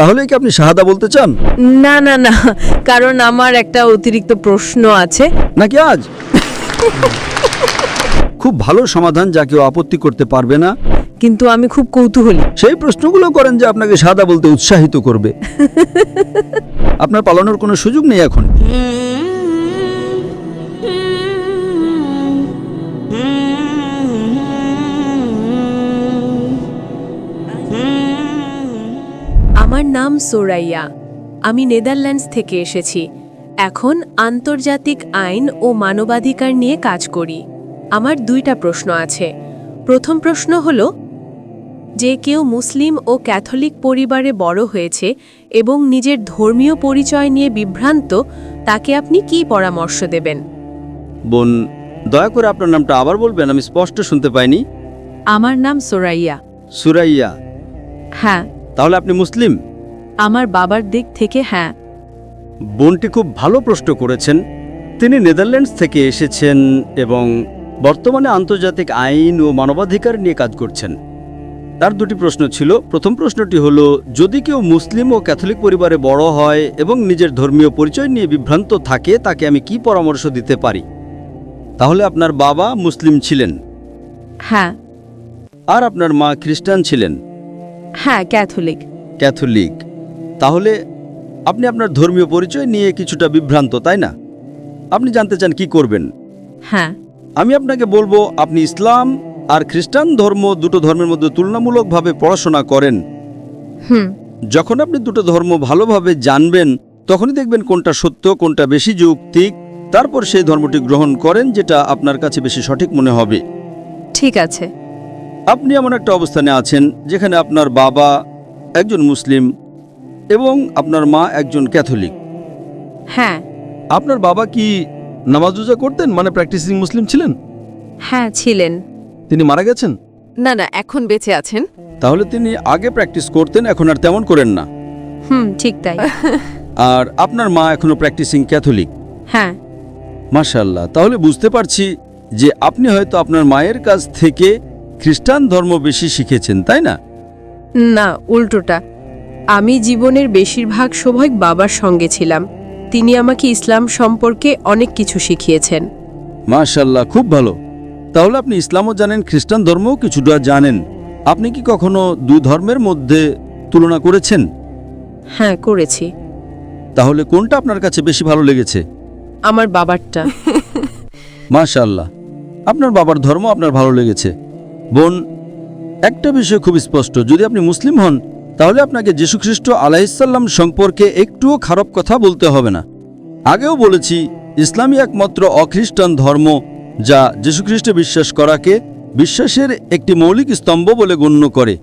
তাহলে কি আপনি শাহাদা বলতে চান? না না না কারণ আমার একটা অতিরিক্ত প্রশ্ন আছে। নাকি আজ? খুব ভালো সমাধান যা কেউ আপত্তি করতে পারবে না। কিন্তু আমি খুব কৌতূহলী। সেই প্রশ্নগুলো করেন যে আপনাকে সাদা বলতে উৎসাহিত করবে। আপনার পালানোর কোনো সুযোগ নেই এখন? আমার নাম সোরাইয়া। আমি নেদারল্যান্ডস থেকে এসেছি। এখন আন্তর্জাতিক আইন ও মানবাধিকার নিয়ে কাজ করি। আমার দুইটা প্রশ্ন আছে। প্রথম প্রশ্ন হল যে কেউ মুসলিম ও ক্যাথলিক পরিবারে বড় হয়েছে এবং নিজের ধর্মীয় পরিচয় নিয়ে বিভ্রান্ত তাকে আপনি কি পরামর্শ দেবেন? বোন দয়া করে আপনার নামটা আবার বলবেন আমি স্পষ্ট শুনতে পাইনি। আমার নাম সোরাইয়া। সুরাইয়া। হ্যাঁ। তাহলে আপনি মুসলিম? আমার বাবার দিক থেকে হ্যাঁ। বোনটি খুব ভালো প্রশ্ন করেছেন। তিনি নেদারল্যান্ডস থেকে এসেছেন এবং বর্তমানে আন্তর্জাতিক আইন ও মানবাধিকার নিয়ে কাজ করছেন। তার দুটি প্রশ্ন ছিল প্রথম প্রশ্নটি হলো যদি কেউ মুসলিম ও ক্যাথলিক পরিবারে বড় হয় এবং নিজের ধর্মীয় পরিচয় নিয়ে বিভ্রান্ত থাকে তাকে আমি কি পরামর্শ দিতে পারি? তাহলে আপনার বাবা মুসলিম ছিলেন। হ্যাঁ। আর আপনার মা খ্রিস্টান ছিলেন। হ্যাঁ ক্যাথলিক। ক্যাথলিক। তাহলে আপনি আপনার ধর্মীয় পরিচয় নিয়ে কিছুটা বিভ্রান্ত তাই না? আপনি জানতে চান কি করবেন? হ্যাঁ। আমি আপনাকে বলব আপনি ইসলাম আর খ্রিস্টান ধর্ম দুটো ধর্মের মধ্যে তুলনামূলকভাবে পড়াশোনা করেন। হুম। যখন আপনি দুটো ধর্ম ভালোভাবে জানবেন তখনই দেখবেন কোনটা সত্য কোনটা বেশি যৌক্তিক। তারপর সেই ধর্মটি গ্রহণ করেন যেটা আপনার কাছে বেশি সঠিক মনে হবে। ঠিক আছে। আপনি এমন একটা অবস্থানে আছেন যেখানে আপনার বাবা একজন মুসলিম এবং আপনার মা একজন ক্যাথলিক। হ্যাঁ। আপনার বাবা কি নামাজ রোজা করতেন? মানে প্র্যাকটিসিং মুসলিম ছিলেন? হ্যাঁ ছিলেন। তিনি মারা গেছেন? না না এখন বেঁচে আছেন। তাহলে তিনি আগে প্র্যাকটিস করতেন এখন আর তেমন করেন না। হুম ঠিক তাই। আর আপনার মা এখনও প্র্যাকটিসিং ক্যাথলিক? হ্যাঁ। মাশাল্লাহ তাহলে বুঝতে পারছি যে আপনি হয়তো আপনার মায়ের কাছ থেকে খ্রিস্টান ধর্ম বেশি শিখেছেন তাই না? না উল্টোটা। আমি জীবনের বেশিরভাগ সময় বাবার সঙ্গে ছিলাম। তিনি আমাকে ইসলাম সম্পর্কে অনেক কিছু শিখিয়েছেন। মাশাল্লাহ খুব ভালো। তাহলে আপনি ইসলামও জানেন খ্রিস্টান ধর্মও কিছুটা জানেন। আপনি কি কখনো দুই ধর্মের মধ্যে তুলনা করেছেন? হ্যাঁ করেছি। তাহলে কোনটা আপনার কাছে বেশি ভালো লেগেছে? আমার বাবারটা। মাশাল্লাহ আপনার বাবার ধর্ম আপনার ভালো লেগেছে। বোন একটা বিষয় খুব স্পষ্ট যদি আপনি মুসলিম হন তাহলে আপনাকে যীশুখ্রিস্ট আলাইসাল্লাম সম্পর্কে একটুও খারাপ কথা বলতে হবে না। আগেও বলেছি, ইসলামই একমাত্র অখ্রিস্টান ধর্ম, যা যীশুখ্রিস্টে বিশ্বাস করাকে বিশ্বাসের একটি মৌলিক স্তম্ভ বলে গণ্য করে।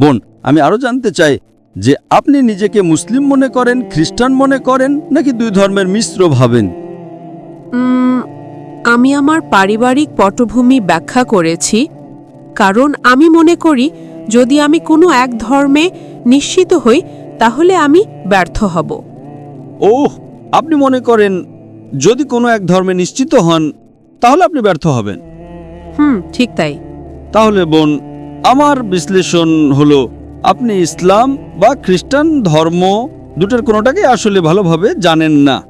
বোন, আমি আরও জানতে চাই যে আপনি নিজেকে মুসলিম মনে করেন, খ্রিস্টান মনে করেন, নাকি দুই ধর্মের মিশ্র ভাবেন? আমি আমার পারিবারিক পটভূমি ব্যাখ্যা করেছি, কারণ আমি মনে করি যদি আমি কোনো এক ধর্মে নিশ্চিত হই তাহলে আমি ব্যর্থ হব। ওহ আপনি মনে করেন যদি কোনো এক ধর্মে নিশ্চিত হন তাহলে আপনি ব্যর্থ হবেন। হুম ঠিক তাই। তাহলে বোন আমার বিশ্লেষণ হলো আপনি ইসলাম বা খ্রিস্টান ধর্ম দুটোর কোনোটাকে আসলে ভালোভাবে জানেন না।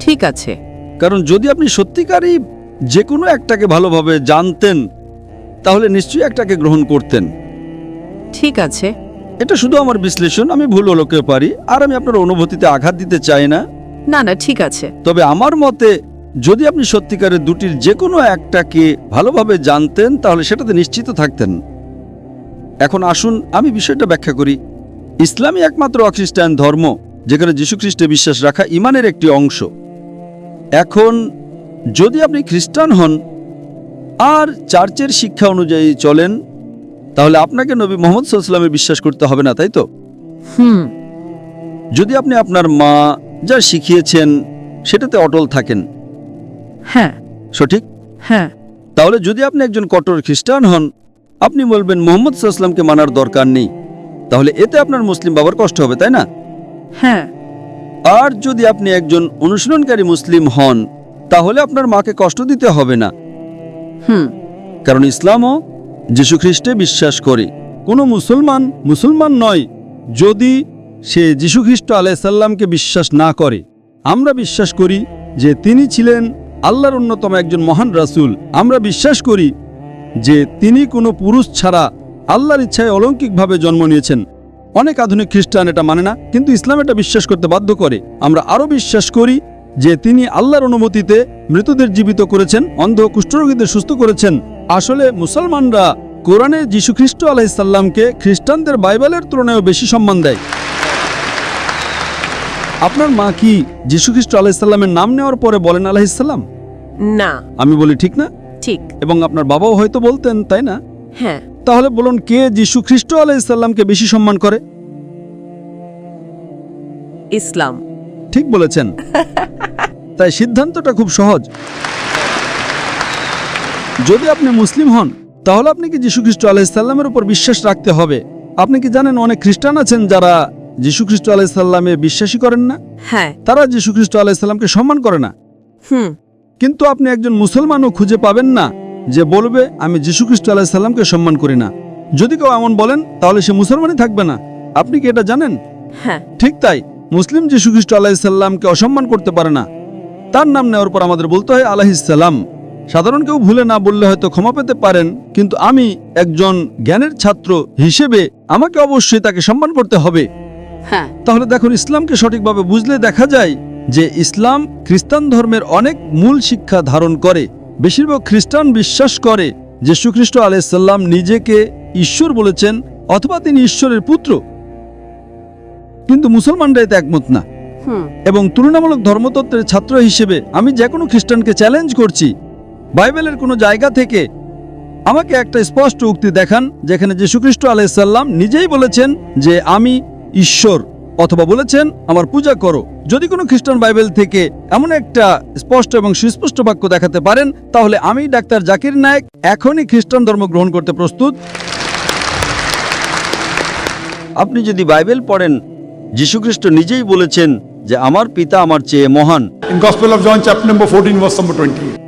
ঠিক আছে। কারণ যদি আপনি সত্যিকারই যে কোনো একটাকে ভালোভাবে জানতেন তাহলে নিশ্চয়ই একটাকে গ্রহণ করতেন। ঠিক আছে। এটা শুধু আমার বিশ্লেষণ আমি ভুল হলোকে পারি আর আমি আপনার অনুভূতিতে আঘাত দিতে চাই না। না না ঠিক আছে। তবে আমার মতে যদি আপনি সত্যিকারের দুটির যে কোনো একটাকে ভালোভাবে জানতেন তাহলে সেটাতে নিশ্চিত থাকতেন। এখন আসুন আমি বিষয়টা ব্যাখ্যা করি। ইসলামই একমাত্র অখ্রিস্টান ধর্ম যেখানে যীশুখ্রিস্টে বিশ্বাস রাখা ইমানের একটি অংশ। এখন যদি আপনি খ্রিস্টান হন আর চার্চের শিক্ষা অনুযায়ী চলেন তাহলে আপনাকে নবী মোহাম্মদ সাল্লামের বিশ্বাস করতে হবে না তাই তো? হুম। যদি আপনি আপনার মা যা শিখিয়েছেন সেটাতে অটল থাকেন। হ্যাঁ। সঠিক? হ্যাঁ। তাহলে যদি আপনি একজন কট্টর খ্রিস্টান হন আপনি বলবেন মোহাম্মদ সাল্লামকে মানার দরকার নেই। তাহলে এতে আপনার মুসলিম বাবার কষ্ট হবে তাই না? হ্যাঁ। আর যদি আপনি একজন অনুশীলনকারী মুসলিম হন তাহলে আপনার মাকে কষ্ট দিতে হবে না। হুম। কারণ ইসলামও যীশুখ্রিস্টে বিশ্বাস করে। কোনো মুসলমান মুসলমান নয়, যদি সে যীশুখ্রিস্ট আলাইসাল্লামকে বিশ্বাস না করে। আমরা বিশ্বাস করি যে তিনি ছিলেন আল্লাহর অন্যতম একজন মহান রাসূল। আমরা বিশ্বাস করি যে তিনি কোনো পুরুষ ছাড়া আল্লাহর ইচ্ছায় অলৌকিকভাবে জন্ম নিয়েছেন। অনেক আধুনিক খ্রিস্টান এটা মানে না, কিন্তু ইসলাম এটা বিশ্বাস করতে বাধ্য করে। আমরা আরও বিশ্বাস করি যে তিনি আল্লাহর অনুমতিতে মৃতদের জীবিত করেছেন, অন্ধ কুষ্ঠরোগীদের সুস্থ করেছেন। আসলে মুসলমানরা কোরআনে যীশুখ্রিস্ট আলাইসাল্লামকে খ্রিস্টানদের বাইবেলের তুলনায়ও বেশি সম্মান দেয়। আপনার মা কি যীশুখ্রিস্ট আলাইসাল্লামের নাম নেওয়ার পরে বলেন আলাইসাল্লাম না। আমি বলি ঠিক না? ঠিক। এবং আপনার বাবাও হয়তো বলতেন তাই না? হ্যাঁ। তাহলে বলুন কে যীশু খ্রিস্ট আলাইসাল্লামকে বেশি সম্মান করে? ইসলাম। ঠিক বলেছেন। তাই সিদ্ধান্তটা খুব সহজ। যদি আপনি মুসলিম হন তাহলে আপনি কি যীশু খ্রিস্ট আলাইসাল্লামের উপর বিশ্বাস রাখতে হবে? আপনি কি জানেন অনেক খ্রিস্টান আছেন যারা যীশু খ্রিস্ট আলাইসাল্লামে বিশ্বাসী করেন না? হ্যাঁ। তারা যীশু খ্রিস্ট আলাইসাল্লামকে সম্মান করে না। হুম। কিন্তু আপনি একজন মুসলমানও খুঁজে পাবেন না যে বলবে আমি যীশু খ্রিস্ট আলাইসাল্লামকে সম্মান করি না। যদি কেউ এমন বলেন তাহলে সে মুসলমানই থাকবে না। আপনি কি এটা জানেন? হ্যাঁ। ঠিক তাই মুসলিম যীশু খ্রিস্ট আলাইসাল্লামকে অসম্মান করতে পারে না। তার নাম নেওয়ার পর আমাদের বলতে হয় আলাহিসাল্লাম সাধারণ কেউ ভুলে না বললে হয়তো ক্ষমা পেতে পারেন কিন্তু আমি একজন জ্ঞানের ছাত্র হিসেবে আমাকে অবশ্যই তাকে সম্মান করতে হবে। হ্যাঁ। তাহলে দেখুন ইসলামকে সঠিকভাবে বুঝলে দেখা যায় যে ইসলাম খ্রিস্টান ধর্মের অনেক মূল শিক্ষা ধারণ করে। বেশিরভাগ খ্রিস্টান বিশ্বাস করে যে সুখ্রিস্ট আলাইসাল্লাম নিজেকে ঈশ্বর বলেছেন অথবা তিনি ঈশ্বরের পুত্র। কিন্তু মুসলমানরা এতে একমত না। এবং তুলনামূলক ধর্মতত্ত্বের ছাত্র হিসেবে আমি যে কোনো খ্রিস্টানকে চ্যালেঞ্জ করছি বাইবেলের কোনো জায়গা থেকে আমাকে একটা স্পষ্ট উক্তি দেখান, যেখানে যীশুখ্রিস্ট আলাইসাল্লাম নিজেই বলেছেন যে আমি ঈশ্বর, অথবা বলেছেন আমার পূজা করো। যদি কোনো খ্রিস্টান বাইবেল থেকে এমন একটা স্পষ্ট এবং সুস্পষ্ট বাক্য দেখাতে পারেন, তাহলে আমি ডাক্তার জাকির নায়েক এখনই খ্রিস্টান ধর্ম গ্রহণ করতে প্রস্তুত। আপনি যদি বাইবেল পড়েন, যীশুখ্রিস্ট নিজেই বলেছেন যে আমার পিতা আমার চেয়ে মহান। In Gospel of John, chapter number 14 verse number 20.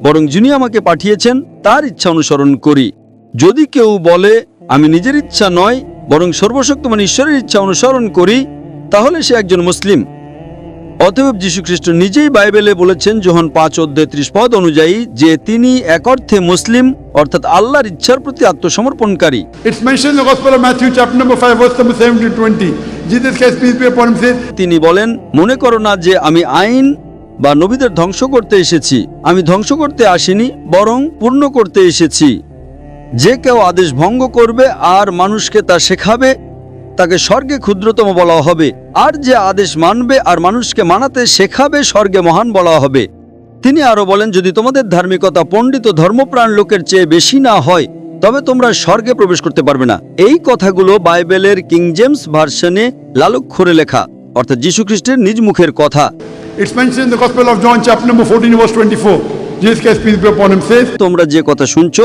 বরং যিনি আমাকে পাঠিয়েছেন তার ইচ্ছা অনুসরণ করি যদি কেউ বলে আমি নিজের ইচ্ছা নয় বরং সর্বশক্তমান ঈশ্বরের ইচ্ছা অনুসরণ করি তাহলে সে একজন মুসলিম অতএব যীশুখ্রিস্ট নিজেই বাইবেলে বলেছেন যোহন পাঁচ অধ্যায় ত্রিশ পদ অনুযায়ী যে তিনি এক অর্থে মুসলিম অর্থাৎ আল্লাহর ইচ্ছার প্রতি আত্মসমর্পণকারী It's mentioned in the Gospel of Matthew chapter number 5 verse number 7 to 20. Jesus Christ peace be upon him says. তিনি বলেন মনে করো না যে আমি আইন বা নবীদের ধ্বংস করতে এসেছি। আমি ধ্বংস করতে আসিনি, বরং পূর্ণ করতে এসেছি। যে কেউ আদেশ ভঙ্গ করবে আর মানুষকে তা শেখাবে, তাকে স্বর্গে ক্ষুদ্রতম বলা হবে। আর যে আদেশ মানবে আর মানুষকে মানাতে শেখাবে, স্বর্গে মহান বলা হবে। তিনি আরও বলেন, যদি তোমাদের ধার্মিকতা পণ্ডিত ধর্মপ্রাণ লোকের চেয়ে বেশি না হয়, তবে তোমরা স্বর্গে প্রবেশ করতে পারবে না। এই কথাগুলো বাইবেলের কিং জেমস ভার্সনে লালক্ষরে লেখা, অর্থাৎ যীশুখ্রিস্টের নিজ মুখের কথা। It's mentioned in the Gospel of John chapter number 14 verse 24. Jesus Christ peace be upon him says. তোমরা যে কথা শুনছো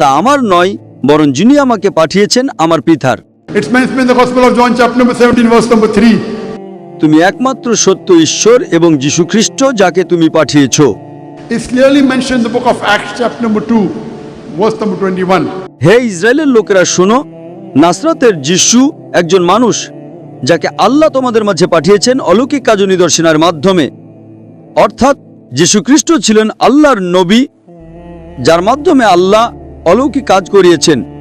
তা আমার নয় বরং যিনি আমাকে পাঠিয়েছেন আমার পিতার It's mentioned in the Gospel of John chapter number 17 verse number 3. তুমি একমাত্র সত্য ঈশ্বর এবং যীশুখ্রিস্ট যাকে তুমি পাঠিয়েছো It's clearly mentioned in the book of Acts chapter number 2 verse number 21. হে ইসরায়েলের লোকেরা শোনো নাসরাতের যিশু একজন মানুষ যাকে আল্লাহ তোমাদের মাঝে পাঠিয়েছেন অলৌকিক কাজ নিদর্শনার মাধ্যমে। অর্থাৎ যীশুখ্রিস্ট ছিলেন আল্লাহর নবী, যার মাধ্যমে আল্লাহ অলৌকিক কাজ করিয়েছেন।